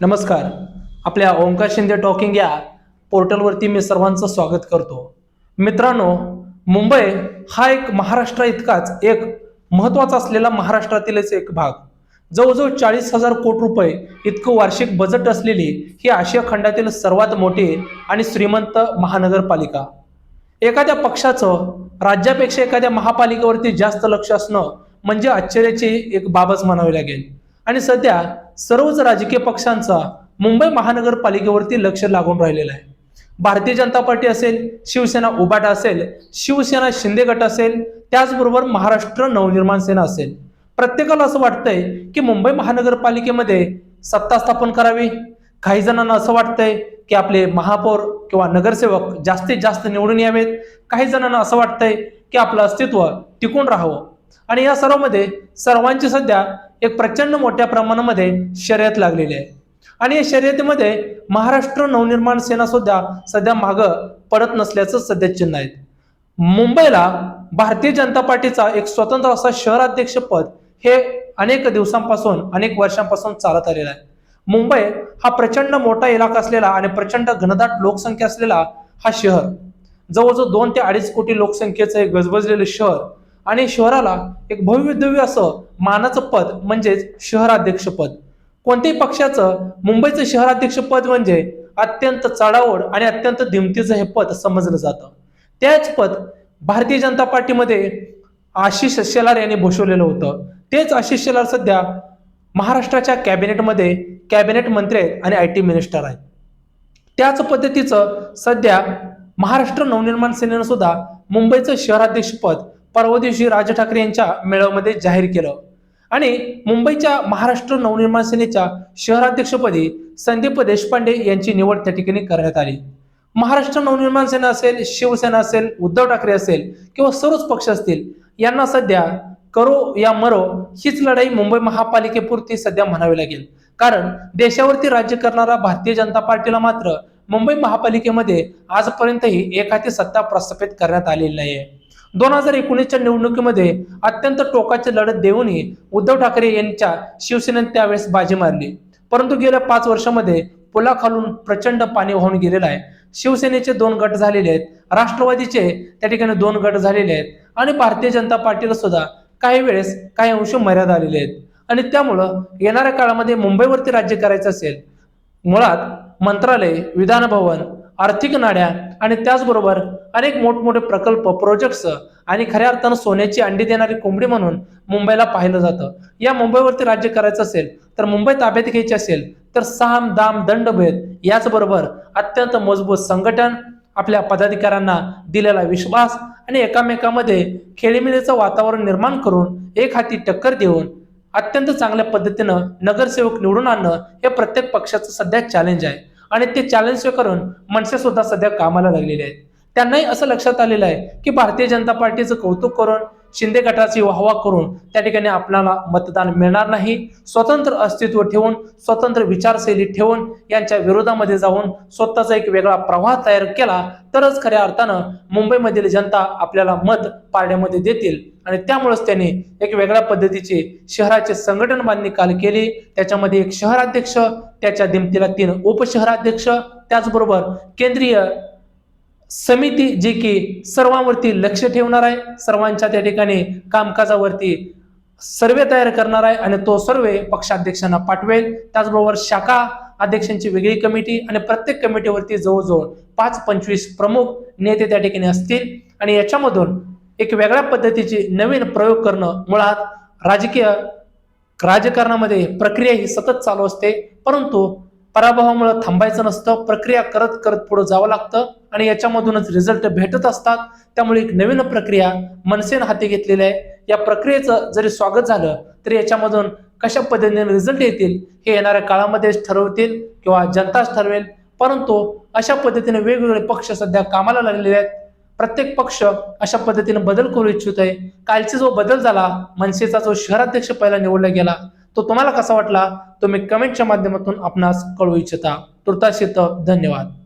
नमस्कार. आपल्या ओंकार शिंदे टॉकिंग या पोर्टलवरती मी सर्वांचं स्वागत करतो. मित्रांनो मुंबई हा एक महाराष्ट्र इतकाच एक महत्त्वाचा असलेला महाराष्ट्रातीलच एक भाग. जवळजवळ चाळीस हजार कोटी रुपये इतकं वार्षिक बजेट असलेली ही आशिया खंडातील सर्वात मोठी आणि श्रीमंत महानगरपालिका. एखाद्या पक्षाचं राज्यापेक्षा एखाद्या महापालिकेवरती जास्त लक्ष असणं म्हणजे आश्चर्याची एक बाबच म्हणावी लागेल. आणि सध्या सर्वच राजकीय पक्षांचा मुंबई महानगरपालिकेवरती लक्ष लागून राहिलेलं आहे. भारतीय जनता पार्टी असेल शिवसेना उबाटा असेल शिवसेना शिंदे गट असेल त्याचबरोबर महाराष्ट्र नवनिर्माण सेना असेल. प्रत्येकाला असं वाटतंय की मुंबई महानगरपालिकेमध्ये सत्ता स्थापन करावी. काही जणांना असं वाटतंय की आपले महापौर किंवा नगरसेवक जास्तीत जास्त निवडून यावेत. काही जणांना असं वाटतंय की आपलं अस्तित्व टिकून राहावं. आणि या सर्वमध्ये सर्वांची सध्या एक प्रचंड मोठ्या प्रमाणामध्ये शर्यत लागलेली आहे. आणि या शर्यतीमध्ये महाराष्ट्र नवनिर्माण सेना सुद्धा सध्या मागं पडत नसल्याचं सध्या चिन्ह आहे. मुंबईला भारतीय जनता पार्टीचा एक स्वतंत्र असा शहराध्यक्ष पद हे अनेक दिवसांपासून अनेक वर्षांपासून चालत आलेलं आहे. मुंबई हा प्रचंड मोठा इलाका असलेला आणि प्रचंड घनदाट लोकसंख्या असलेला हा शहर. जवळजवळ दोन ते अडीच कोटी लोकसंख्येचं एक गजबजलेलं शहर आणि शहराला एक भव्य दिव्य असं मानाचं पद म्हणजेच शहराध्यक्ष पद कोणत्याही पक्षाचं मुंबईचं शहराध्यक्ष पद म्हणजे अत्यंत चढाओढ आणि अत्यंत दिमतीचं हे पद समजलं जातं. त्याच पद भारतीय जनता पार्टीमध्ये आशिष शेलार यांनी भूषवलेलं होतं. तेच आशिष शेलार सध्या महाराष्ट्राच्या कॅबिनेटमध्ये कॅबिनेट मंत्री आहेत आणि आय टी मिनिस्टर आहेत. त्याच पद्धतीचं सध्या महाराष्ट्र नवनिर्माण सेनेनं सुद्धा मुंबईचं शहराध्यक्षपद परवा दिवशी राज ठाकरे यांच्या मेळाव्यामध्ये जाहीर केलं. आणि मुंबईच्या महाराष्ट्र नवनिर्माण सेनेच्या शहराध्यक्षपदी संदीप देशपांडे यांची निवड त्या ठिकाणी करण्यात आली. महाराष्ट्र नवनिर्माण सेना असेल शिवसेना असेल उद्धव ठाकरे असेल किंवा सर्वच पक्ष असतील यांना सध्या करो या मरो हीच लढाई मुंबई महापालिकेपुरती सध्या म्हणावी लागेल. कारण देशावरती राज्य करणारा भारतीय जनता पार्टीला मात्र मुंबई महापालिकेमध्ये आजपर्यंतही एखादी सत्ता प्रस्थापित करण्यात आलेली नाहीये. दोन हजार एकोणीसच्या निवडणुकीमध्ये अत्यंत टोकाची लढत देऊनही उद्धव ठाकरे यांच्या शिवसेनेने त्यावेळेस बाजी मारली. परंतु गेल्या पाच वर्षामध्ये पुलाखालून प्रचंड पाणी वाहून गेलेलं आहे. शिवसेनेचे दोन गट झालेले आहेत. राष्ट्रवादीचे त्या ठिकाणी दोन गट झालेले आहेत. आणि भारतीय जनता पार्टीला सुद्धा काही वेळेस काही अंश मर्यादा आलेले आहेत. आणि त्यामुळं येणाऱ्या काळामध्ये मुंबईवरती राज्य करायचं असेल मुळात मंत्रालय विधानभवन आर्थिक नाड्या आणि त्याचबरोबर अनेक मोठमोठे प्रकल्प प्रोजेक्ट्स आणि खऱ्या अर्थानं सोन्याची अंडी देणारी कोंबडी म्हणून मुंबईला पाहिलं जातं. या मुंबईवरती राज्य करायचं असेल तर मुंबई ताब्यात घ्यायची असेल तर साम दाम दंडभेद याचबरोबर अत्यंत मजबूत संघटन आपल्या पदाधिकाऱ्यांना दिलेला विश्वास आणि एकामेकामध्ये खेळीमेळीचं वातावरण निर्माण करून एक हाती टक्कर देऊन अत्यंत चांगल्या पद्धतीनं नगरसेवक निवडून आणणं हे प्रत्येक पक्षाचं सध्या चॅलेंज आहे. आणि ते चॅलेंज करून मनसे सुद्धा सध्या कामाला लागलेले आहेत. त्यांनाही असं लक्षात आलेलं आहे की भारतीय जनता पार्टीचं कौतुक करून शिंदे गटाची वाहवा करून त्या ठिकाणी आपल्याला मतदान मिळणार नाही. स्वतंत्र अस्तित्व ठेवून स्वतंत्र विचारशैली ठेवून यांच्या विरोधामध्ये जाऊन स्वतःचा एक वेगळा प्रवाह तयार केला तरच खऱ्या अर्थानं मुंबईमधील जनता आपल्याला मत पारड्यामध्ये देतील. आणि त्यामुळेच त्यांनी एक वेगळ्या पद्धतीचे शहराचे संघटन बांधणी काल केली. त्याच्यामध्ये एक शहराध्यक्ष त्याच्या दिमतीला तीन उपशहराध्यक्ष त्याचबरोबर केंद्रीय समिती जी की सर्वांवरती लक्ष ठेवणार आहे सर्वांच्या त्या ठिकाणी कामकाजावरती सर्वे तयार करणार आहे आणि तो सर्वे पक्षाध्यक्षांना पाठवेल. त्याचबरोबर शाखा अध्यक्षांची वेगळी कमिटी आणि प्रत्येक कमिटीवरती जवळजवळ पाच पंचवीस प्रमुख नेते त्या ठिकाणी असतील. आणि याच्यामधून एक वेगळ्या पद्धतीची नवीन प्रयोग करणं मुळात राजकीय राजकारणामध्ये प्रक्रिया ही सतत चालू असते. परंतु पराभवामुळे थांबायचं नसतं प्रक्रिया करत करत पुढे जावं लागतं आणि याच्यामधूनच रिझल्ट भेटत असतात. त्यामुळे एक नवीन प्रक्रिया मनसेनं हाती घेतलेली आहे. या प्रक्रियेचं जरी स्वागत झालं तरी याच्यामधून कशा पद्धतीने रिझल्ट येतील हे येणाऱ्या काळामध्येच ठरवतील किंवा जनताच ठरवेल. परंतु अशा पद्धतीने वेगवेगळे पक्ष सध्या कामाला लागलेले आहेत. प्रत्येक पक्ष अशा पद्धतीने बदल करू इच्छित आहे कालचा जो बदल झाला मनसेचा जो शहराध्यक्ष पहिला निवडला गेला तो तुम्हाला कसा वाटला? तुम्ही कमेंटच्या माध्यमातून आपणास कळवू इच्छिता. तुर्तास धन्यवाद.